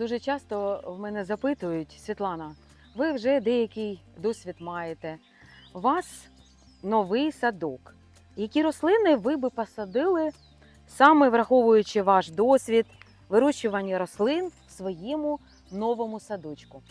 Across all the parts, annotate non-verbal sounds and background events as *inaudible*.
Дуже часто в мене запитують, Світлана, ви вже деякий досвід маєте. У вас новий садок. Які рослини ви би посадили, саме враховуючи ваш досвід вирощування рослин в своєму новому садочку?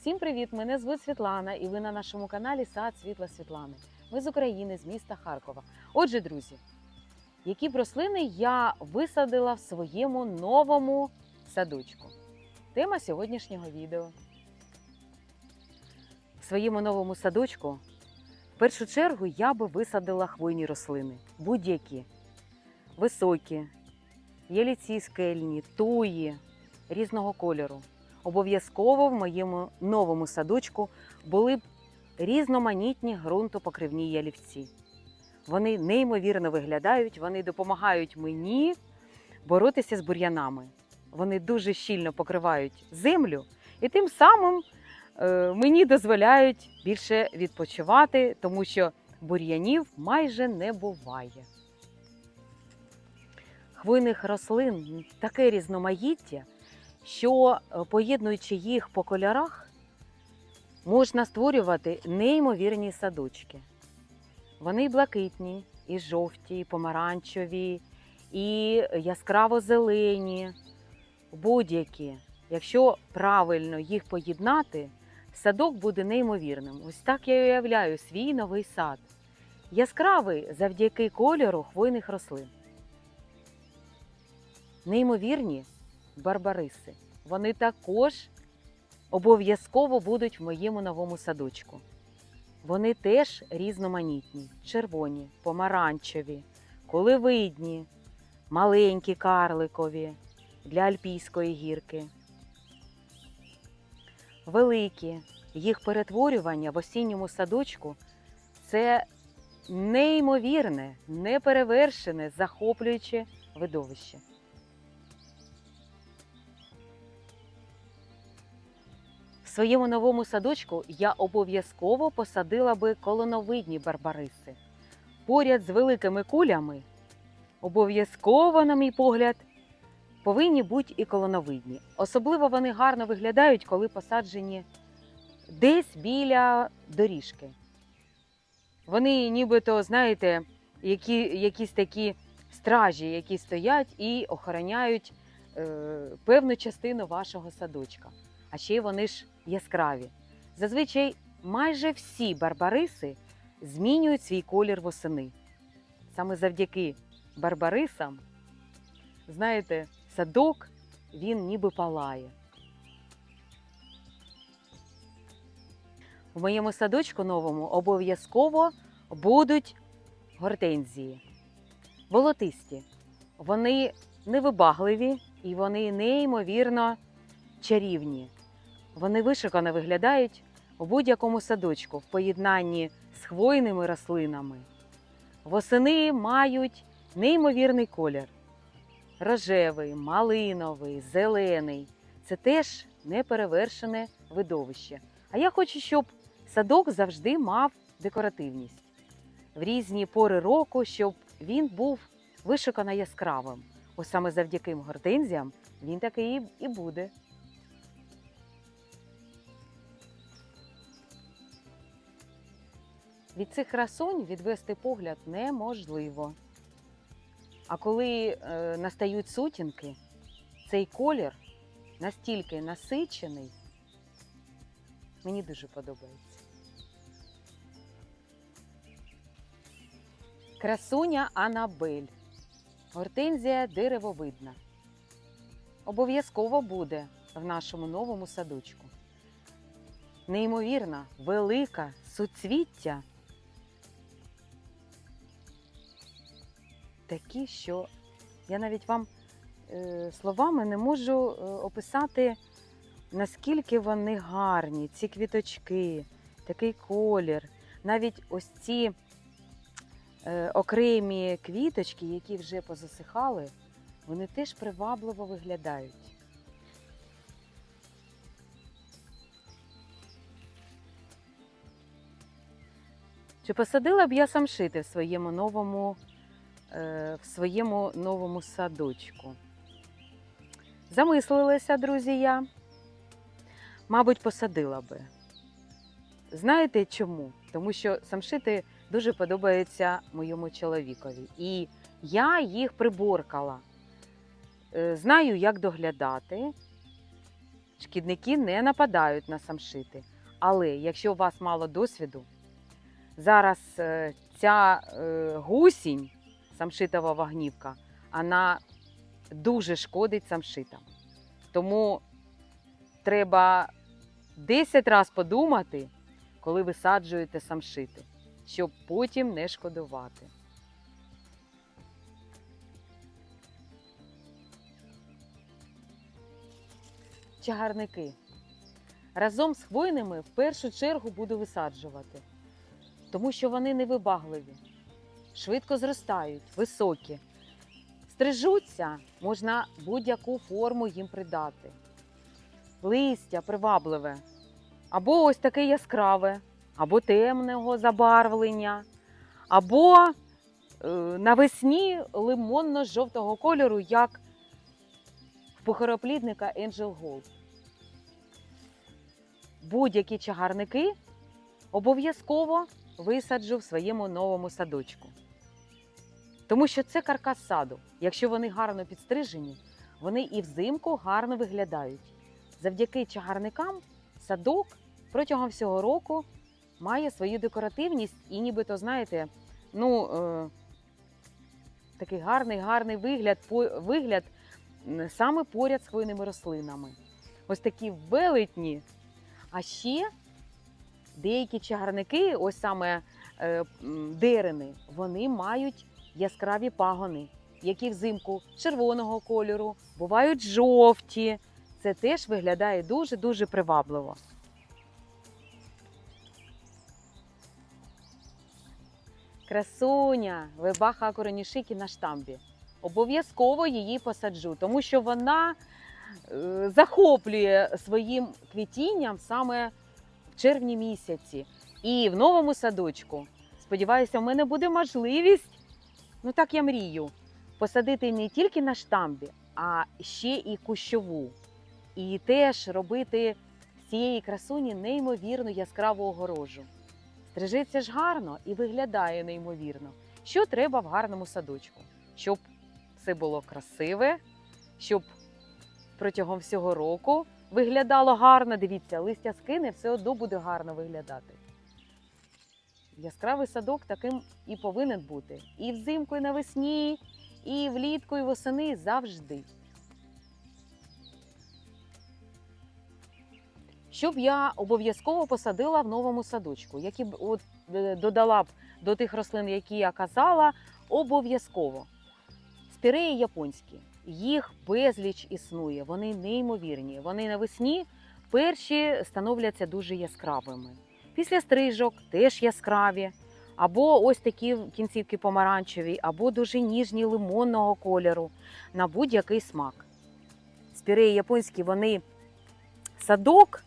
Всім привіт! Мене звуть Світлана, і ви на нашому каналі Сад Світла Світлани. Ми з України, з міста Харкова. Отже, друзі, які б рослини я висадила в своєму новому садочку? Тема сьогоднішнього відео. В своєму новому садочку в першу чергу я би висадила хвойні рослини. Будь-які. Високі, яліці скельні, туї різного кольору. Обов'язково в моєму новому садочку були б різноманітні ґрунтопокривні ялівці. Вони неймовірно виглядають, вони допомагають мені боротися з бур'янами. Вони дуже щільно покривають землю і тим самим е, мені дозволяють більше відпочивати, тому що бур'янів майже не буває. Хвойних рослин таке різноманіття, що е, поєднуючи їх по кольорах, можна створювати неймовірні садочки. Вони блакитні, і жовті, і помаранчеві, і яскраво зелені, будь-які. Якщо правильно їх поєднати, садок буде неймовірним. Ось так я уявляю свій новий сад. Яскравий завдяки кольору хвойних рослин. Неймовірні барбариси. Вони також обов'язково будуть в моєму новому садочку. Вони теж різноманітні: червоні, помаранчеві, коливидні, маленькі карликові для альпійської гірки. Великі. Їх перетворювання в осінньому садочку це неймовірне, неперевершене, захоплююче видовище. В своєму новому садочку я обов'язково посадила би колоновидні барбариси. Поряд з великими кулями обов'язково, на мій погляд, повинні бути і колоновидні. Особливо вони гарно виглядають, коли посаджені десь біля доріжки. Вони нібито, знаєте, які, якісь такі стражі, які стоять і охороняють е, певну частину вашого садочка. А ще вони ж яскраві. Зазвичай майже всі барбариси змінюють свій колір восени. Саме завдяки барбарисам, знаєте, садок він ніби палає. В моєму садочку новому обов'язково будуть гортензії. Волотисті. Вони невибагливі і вони неймовірно чарівні. Вони вишикано виглядають у будь-якому садочку в поєднанні з хвойними рослинами. Восени мають неймовірний колір: рожевий, малиновий, зелений. Це теж неперевершене видовище. А я хочу, щоб садок завжди мав декоративність в різні пори року, щоб він був вишикано яскравим. Ось саме завдяки гортензіям він такий і буде. Від цих красунь відвести погляд неможливо. А коли е, настають сутінки, цей колір настільки насичений, мені дуже подобається. Красуня Анабель. Гортензія деревовидна. Обов'язково буде в нашому новому садочку. Неймовірна, велика суцвіття. Такі, що я навіть вам е, словами не можу е, описати, наскільки вони гарні, ці квіточки, такий колір. Навіть ось ці е, окремі квіточки, які вже позасихали, вони теж привабливо виглядають. Чи посадила б я самшити в своєму новому, в своєму новому садочку? Замислилася, друзі, я. Мабуть, посадила би. Знаєте чому? Тому що самшити дуже подобаються моєму чоловікові. І я їх приборкала. Е, Знаю, як доглядати. Шкідники не нападають на самшити. Але якщо у вас мало досвіду, зараз е, ця е, гусінь, самшитова вогнівка, вона дуже шкодить самшитам. Тому треба 10 разів подумати, коли висаджуєте самшити, щоб потім не шкодувати. Чагарники. Разом з хвойними в першу чергу буду висаджувати, тому що вони невибагливі, швидко зростають, високі. Стрижуться, можна будь-яку форму їм придати. Листя привабливе, або ось таке яскраве, або темного забарвлення, або е, навесні лимонно-жовтого кольору, як в похороплідника Angel Gold. Будь-які чагарники обов'язково висаджу в своєму новому садочку. Тому що це каркас саду. Якщо вони гарно підстрижені, вони і взимку гарно виглядають. Завдяки чагарникам садок протягом всього року має свою декоративність і нібито, знаєте, ну, е, такий гарний, гарний вигляд, по, вигляд саме поряд з хвойними рослинами. Ось такі велетні. А ще деякі чагарники, ось саме е, дерени, вони мають яскраві пагони, які взимку червоного кольору, бувають жовті. Це теж виглядає дуже-дуже привабливо. Красуня Вебаха Коронішики на штамбі. Обов'язково її посаджу, тому що вона е, захоплює своїм квітінням саме в червні місяці. І в новому садочку, сподіваюся, в мене буде можливість, ну так я мрію, посадити не тільки на штамбі, а ще і кущову. І теж робити цієї красуні неймовірно яскраву огорожу. Стрижеться ж гарно і виглядає неймовірно. Що треба в гарному садочку? Щоб все було красиве, щоб протягом всього року виглядало гарно. Дивіться, листя скине, все одно буде гарно виглядати. Яскравий садок таким і повинен бути. І взимку, і навесні, і влітку, і восени завжди. Щоб я обов'язково посадила в новому садочку, які б от е, додала б до тих рослин, які я казала, обов'язково. Спіреї японські, їх безліч існує, вони неймовірні. Вони навесні перші становляться дуже яскравими. Після стрижок теж яскраві, або ось такі кінцівки помаранчеві, або дуже ніжні лимонного кольору на будь-який смак. Спіреї японські вони садок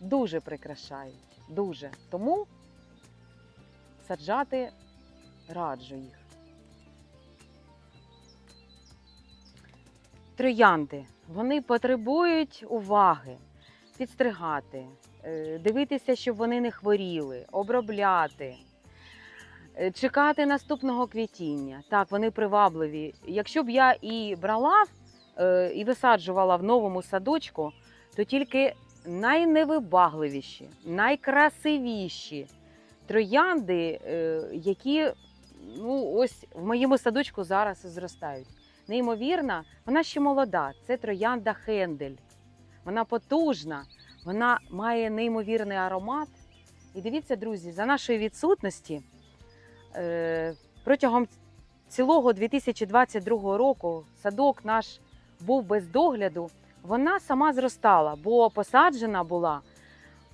дуже прикрашають. Дуже. Тому саджати раджу їх. Троянди. Вони потребують уваги, підстригати, дивитися, щоб вони не хворіли, обробляти, е, чекати наступного квітіння. Так, вони привабливі. Якщо б я і брала е, і висаджувала в новому садочку, то тільки найневибагливіші, найкрасивіші троянди, е, які ну, ось в моєму садочку зараз зростають. Неймовірна, вона ще молода. Це троянда Хендель. Вона потужна, вона має неймовірний аромат. І дивіться, друзі, за нашої відсутності е, протягом цілого 2022 року садок наш був без догляду. Вона сама зростала, бо посаджена була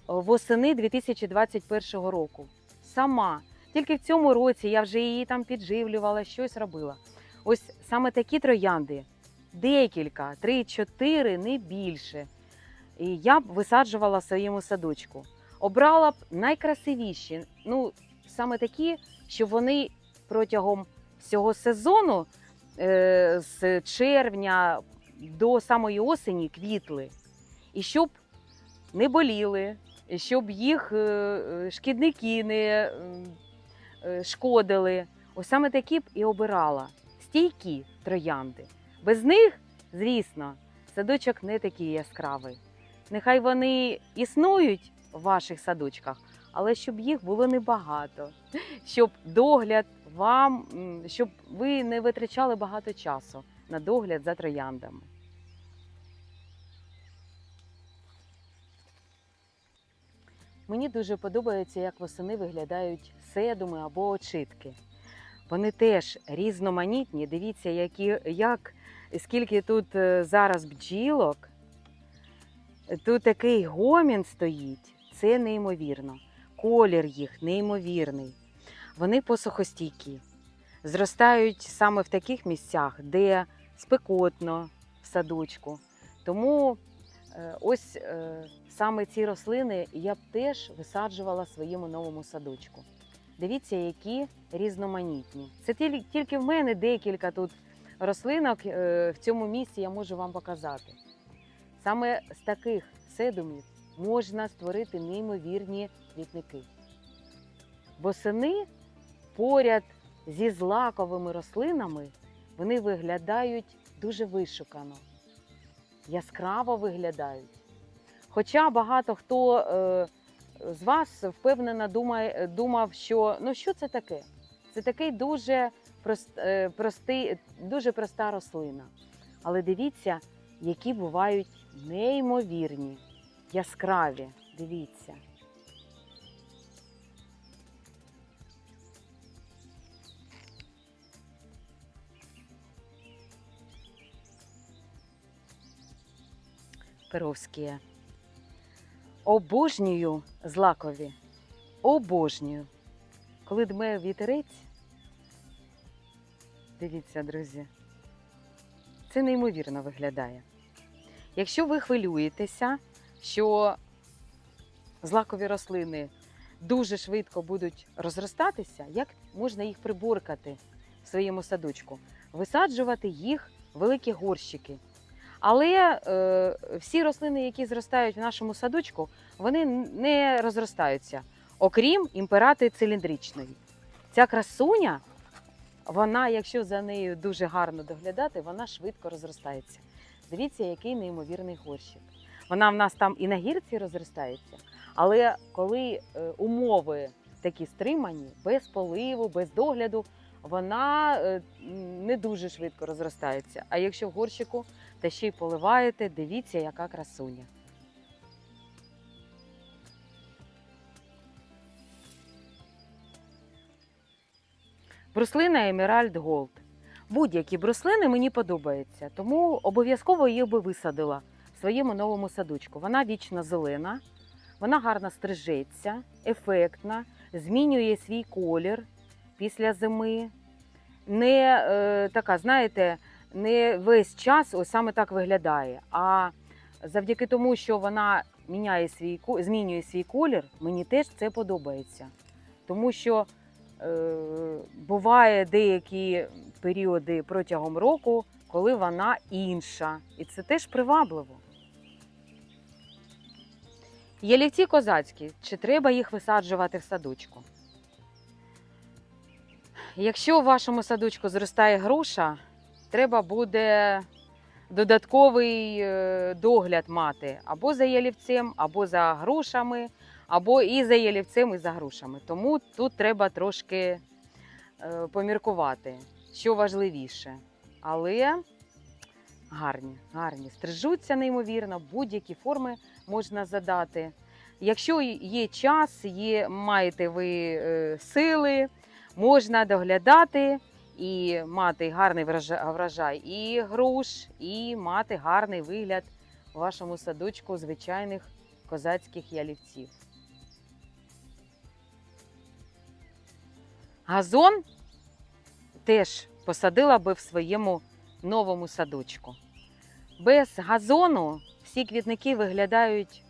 восени 2021 року. Сама. Тільки в цьому році я вже її там підживлювала, щось робила. Ось саме такі троянди, декілька, три-чотири, не більше. І я б висаджувала своєму садочку. Обрала б найкрасивіші, ну саме такі, що вони протягом всього сезону, е, з червня до самої осені квітли, і щоб не боліли, і щоб їх е, е, шкідники не е, шкодили. Ось саме такі б і обирала стійкі троянди. Без них, звісно, садочок не такий яскравий. Нехай вони існують в ваших садочках, але щоб їх було небагато, щоб догляд вам, щоб ви не витрачали багато часу на догляд за трояндами. Мені дуже подобається, як восени виглядають седуми або очитки. Вони теж різноманітні. Дивіться, які, як, скільки тут е, зараз бджілок. Тут такий гомін стоїть. Це неймовірно. Колір їх неймовірний. Вони посухостійкі. Зростають саме в таких місцях, де спекотно в садочку. Тому е, ось е, саме ці рослини я б теж висаджувала в своєму новому садочку. Дивіться, які різноманітні. Це тіль- тільки в мене декілька тут рослинок е, в цьому місці я можу вам показати. Саме з таких седумів можна створити неймовірні квітники. Восени поряд зі злаковими рослинами вони виглядають дуже вишукано, яскраво виглядають. Хоча багато хто е, з вас впевнено думає, думав, що ну що це таке? Це такий дуже, прост, е, простий, дуже проста рослина. Але дивіться, які бувають неймовірні, яскраві. Дивіться. Перовські. Обожнюю злакові. Обожнюю. Коли дме вітерець, дивіться, друзі, це неймовірно виглядає. Якщо ви хвилюєтеся, що злакові рослини дуже швидко будуть розростатися, як можна їх приборкати в своєму садочку? Висаджувати їх в великі горщики. Але е, всі рослини, які зростають в нашому садочку, вони не розростаються, окрім імперати циліндричної. Ця красуня, вона, якщо за нею дуже гарно доглядати, вона швидко розростається. Дивіться, який неймовірний горщик. Вона в нас там і на гірці розростається, але коли е, умови такі стримані, без поливу, без догляду, вона е, не дуже швидко розростається. А якщо в горщику та ще й поливаєте, дивіться, яка красуня. Бруслина Емеральд Голд. Будь-які бруслини мені подобаються, тому обов'язково її би висадила в своєму новому садочку. Вона вічно зелена, вона гарно стрижеться, ефектна, змінює свій колір після зими. Не е, така, знаєте, не весь час ось саме так виглядає. А завдяки тому, що вона міняє свій, змінює свій колір, мені теж це подобається. Тому що буває деякі періоди протягом року, коли вона інша. І це теж привабливо. Ялівці козацькі, чи треба їх висаджувати в садочку? Якщо в вашому садочку зростає груша, треба буде додатковий е, догляд мати або за ялівцем, або за грушами, або і за ялівцем, і за грушами. Тому тут треба трошки е, поміркувати, що важливіше. Але гарні, гарні. Стрижуться неймовірно, будь-які форми можна задати. Якщо є час, є, маєте ви е, сили, можна доглядати і мати гарний врожай і груш, і мати гарний вигляд у вашому садочку звичайних козацьких ялівців. Газон теж посадила би в своєму новому садочку. Без газону всі квітники виглядають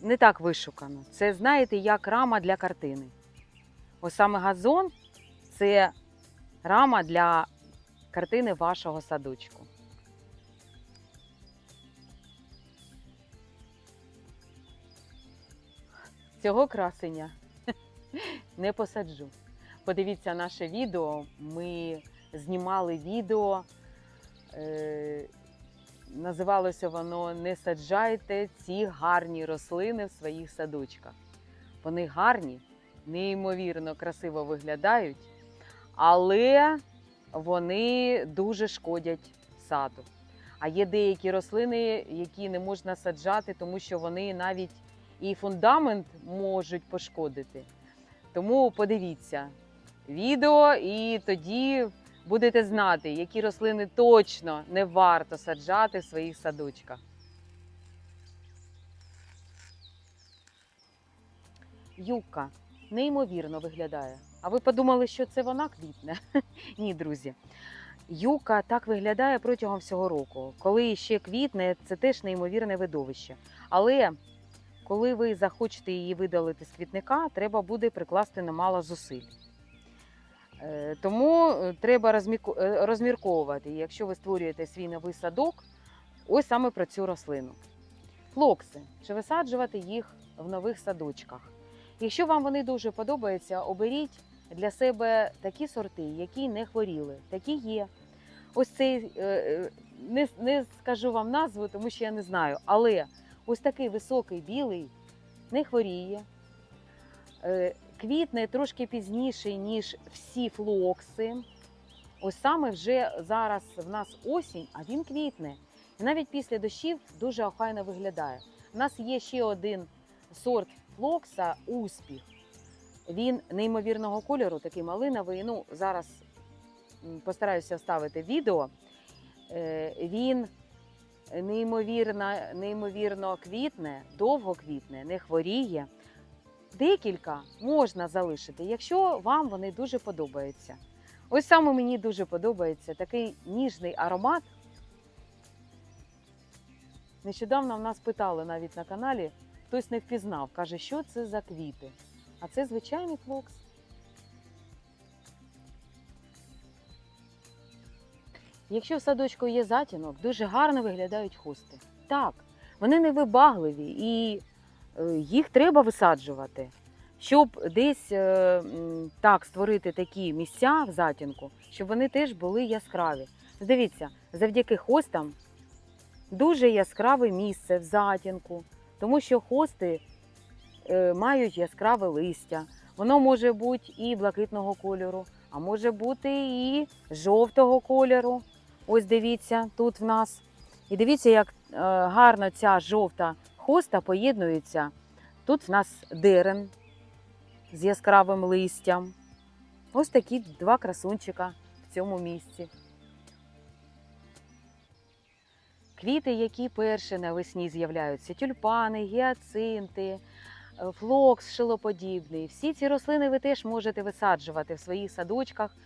не так вишукано. Це, знаєте, як рама для картини. Ось саме газон це рама для картини вашого садочку. Цього красення *laughs* не посаджу. Подивіться наше відео. Ми знімали відео. Е, називалося воно Не саджайте ці гарні рослини в своїх садочках. Вони гарні, неймовірно красиво виглядають, але вони дуже шкодять саду. А є деякі рослини, які не можна саджати, тому що вони навіть і фундамент можуть пошкодити. Тому подивіться відео, і тоді будете знати, які рослини точно не варто саджати в своїх садочках. Юбка неймовірно виглядає. А ви подумали, що це вона квітне? *laughs* Ні, друзі. Юка так виглядає протягом всього року. Коли ще квітне, це теж неймовірне видовище. Але коли ви захочете її видалити з квітника, треба буде прикласти немало зусиль. Е, Тому е, треба е, розмірковувати, якщо ви створюєте свій новий садок, ось саме про цю рослину. Флокси, чи висаджувати їх в нових садочках. Якщо вам вони дуже подобаються, оберіть для себе такі сорти, які не хворіли. Такі є. Ось цей не, не скажу вам назву, тому що я не знаю. Але ось такий високий білий не хворіє. Квітне трошки пізніше, ніж всі флокси. Ось саме вже зараз в нас осінь, а він квітне. І навіть після дощів дуже охайно виглядає. У нас є ще один сорт флокса успіх. Він неймовірного кольору, такий малиновий. Ну, зараз постараюся вставити відео. Е, Він неймовірно, неймовірно квітне, довго квітне, не хворіє. Декілька можна залишити, якщо вам вони дуже подобаються. Ось саме мені дуже подобається такий ніжний аромат. Нещодавно в нас питали навіть на каналі, хтось не впізнав, каже, що це за квіти. А це звичайний флокс. Якщо в садочку є затінок, дуже гарно виглядають хости. Так, вони не вибагливі і їх треба висаджувати. Щоб десь е, так створити такі місця в затінку, щоб вони теж були яскраві. Дивіться, завдяки хостам дуже яскраве місце в затінку, тому що хости е, мають яскраве листя. Воно може бути і блакитного кольору, а може бути і жовтого кольору. Ось дивіться, тут в нас. І дивіться, як е, гарно ця жовта хоста поєднується. Тут в нас дерен з яскравим листям. Ось такі два красунчика в цьому місці. Квіти, які перші навесні з'являються: тюльпани, гіацинти, флокс шилоподібний. Всі ці рослини ви теж можете висаджувати в своїх садочках,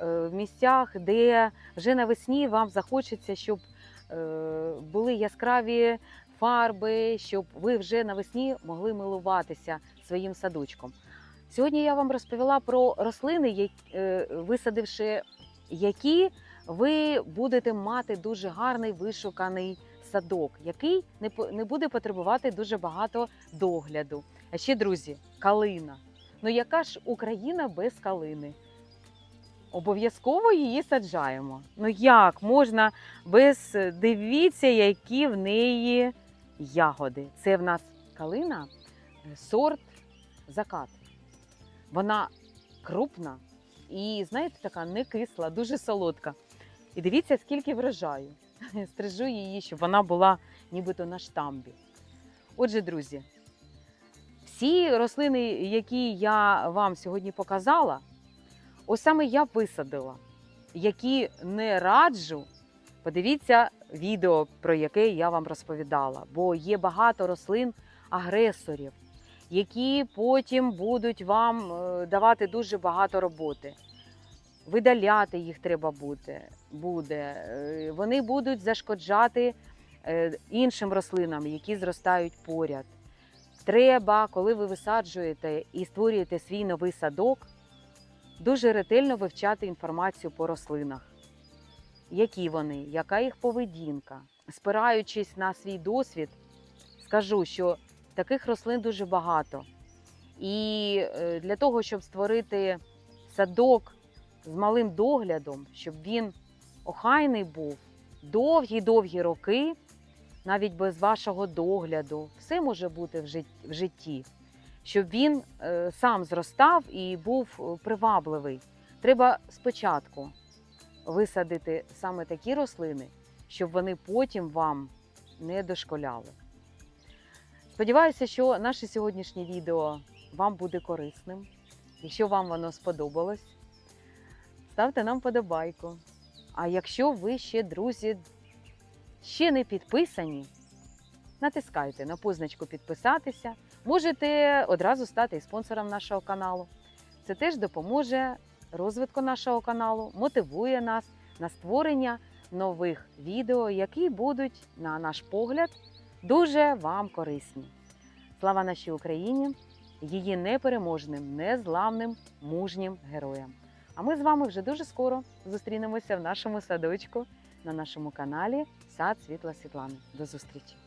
е, в місцях, де вже навесні вам захочеться, щоб е, були яскраві фарби, щоб ви вже навесні могли милуватися своїм садочком. Сьогодні я вам розповіла про рослини, е, висадивши які ви будете мати дуже гарний вишуканий садок, який не буде потребувати дуже багато догляду. А ще, друзі, калина. Ну яка ж Україна без калини? Обов'язково її саджаємо. Ну як можна без дивіться, які в неї ягоди. Це в нас калина, е, сорт закат. Вона крупна і, знаєте, така не кисла, дуже солодка. І дивіться, скільки врожаю. *laughs* Стрижу її, щоб вона була нібито на штамбі. Отже, друзі, всі рослини, які я вам сьогодні показала, ось саме я висадила, які не раджу. Подивіться відео, про яке я вам розповідала, бо є багато рослин агресорів, які потім будуть вам е, давати дуже багато роботи. Видаляти їх треба буде. буде. Е, Вони будуть зашкоджати е, іншим рослинам, які зростають поряд. Треба, коли ви висаджуєте і створюєте свій новий садок, дуже ретельно вивчати інформацію по рослинах. Які вони, яка їх поведінка. Спираючись на свій досвід, скажу, що таких рослин дуже багато. І е, для того, щоб створити садок з малим доглядом, щоб він охайний був довгі-довгі роки, навіть без вашого догляду, все може бути в житті, щоб він е, сам зростав і був е, привабливий. Треба спочатку висадити саме такі рослини, щоб вони потім вам не дошколяли. Сподіваюся, що наше сьогоднішнє відео вам буде корисним. Якщо вам воно сподобалось, ставте нам подобайку. А якщо ви ще, друзі, ще не підписані, натискайте на позначку підписатися. Можете одразу стати спонсором нашого каналу. Це теж допоможе розвитку нашого каналу, мотивує нас на створення нових відео, які будуть, на наш погляд, дуже вам корисні. Слава нашій Україні, її непереможним, незламним, мужнім героям. А ми з вами вже дуже скоро зустрінемося в нашому садочку на нашому каналі Сад Світла Світлани. До зустрічі!